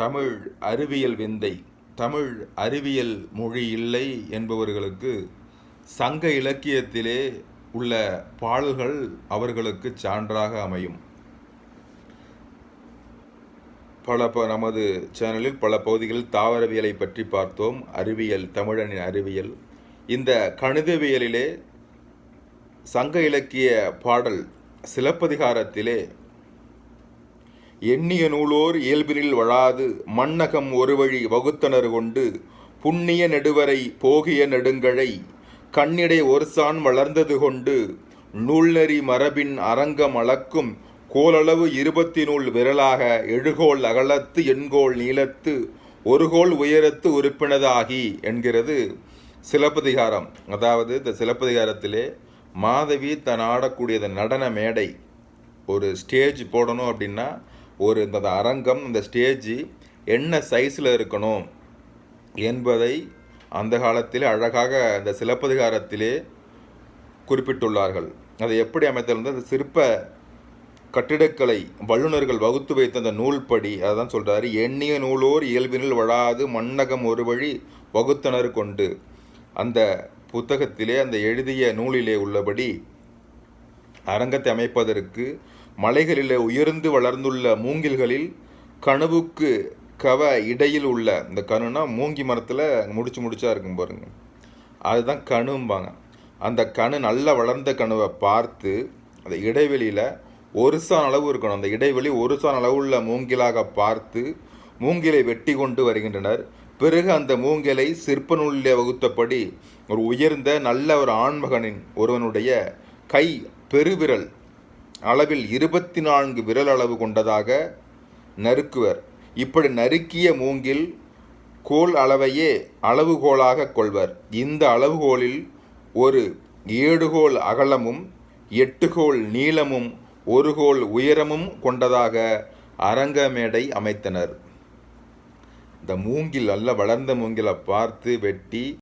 தமிழ் அறிவியல் விந்தை தமிழ் அறிவியல் மொழி இல்லை என்பவர்களுக்கு சங்க இலக்கியத்திலே உள்ள பாடல்கள் அவர்களுக்கு சான்றாக அமையும். பல ப நமது சேனலில் பல பகுதிகளில் தாவரவியலை பற்றி பார்த்தோம். அறிவியல் தமிழனின் அறிவியல். இந்த கணிதவியலிலே சங்க இலக்கிய பாடல் சிலப்பதிகாரத்திலே எண்ணிய நூலோர் இயல்பினில் வழாது மண்ணகம் ஒரு வழி வகுத்தனர் கொண்டு புண்ணிய நெடுவரை போகிய நெடுங்கழை கண்ணிடை ஒருசான் வளர்ந்தது கொண்டு நூல்நெறி மரபின் அரங்கம் அளக்கும் கோலளவு இருபத்தி நூல் விரலாக எழுகோல் அகலத்து எண்கோல் நீளத்து ஒருகோல் உயரத்து உறுப்பினதாகி என்கிறது சிலப்பதிகாரம். அதாவது இந்த சிலப்பதிகாரத்திலே மாதவி தன் ஆடக்கூடிய நடன மேடை. ஒரு ஸ்டேஜ் போடணும் அப்படின்னா ஒரு இந்த அரங்கம் இந்த ஸ்டேஜ் என்ன சைஸில் இருக்கணும் என்பதை அந்த காலத்தில் அழகாக இந்த சிலப்பதிகாரத்திலே குறிப்பிட்டுள்ளார்கள். அதை எப்படி அமைத்திருந்தால் அந்த சிற்ப கட்டிடக்கலை வல்லுநர்கள் வகுத்து வைத்த அந்த நூல்படி அதான் சொல்கிறாரு எண்ணிய நூலோர் இயல்பினில் வழாது மன்னகம் ஒரு வழி வகுத்தனர் கொண்டு. அந்த புத்தகத்திலே அந்த எழுதிய நூலிலே உள்ளபடி அரங்கத்தை அமைப்பதற்கு மலைகளிலே உயர்ந்து வளர்ந்துள்ள மூங்கில்களில் கனவுக்கு கவ இடையில் உள்ள இந்த கணுனா மூங்கி மரத்தில் முடிச்சு முடிச்சா இருக்கும் பாருங்க. அதுதான் கணும்பாங்க. அந்த கணு நல்லா வளர்ந்த கணுவை பார்த்து அந்த இடைவெளியில் ஒரு சான் அளவு இருக்கணும். அந்த இடைவெளி ஒரு சான் அளவுள்ள மூங்கிலாக பார்த்து மூங்கிலை வெட்டி கொண்டு வருகின்றனர். பிறகு அந்த மூங்கிலை சிற்ப நூலிலே வகுத்தபடி ஒரு உயர்ந்த நல்ல ஒரு ஆண்மகனின் ஒருவனுடைய கை பெருவிரல் அளவில் இருபத்தி நான்கு விரல் அளவு கொண்டதாக நறுக்குவர். இப்படி நறுக்கிய மூங்கில் கோல் அளவையே அளவுகோலாக கொள்வர். இந்த அளவுகோலில் ஒரு ஏடுகோல் அகலமும் எட்டுகோல் நீளமும் ஒரு கோல் உயரமும் கொண்டதாக அரங்கமேடை அமைத்தனர். இந்த மூங்கில் நல்ல வளர்ந்த மூங்கிலை பார்த்து வெட்டி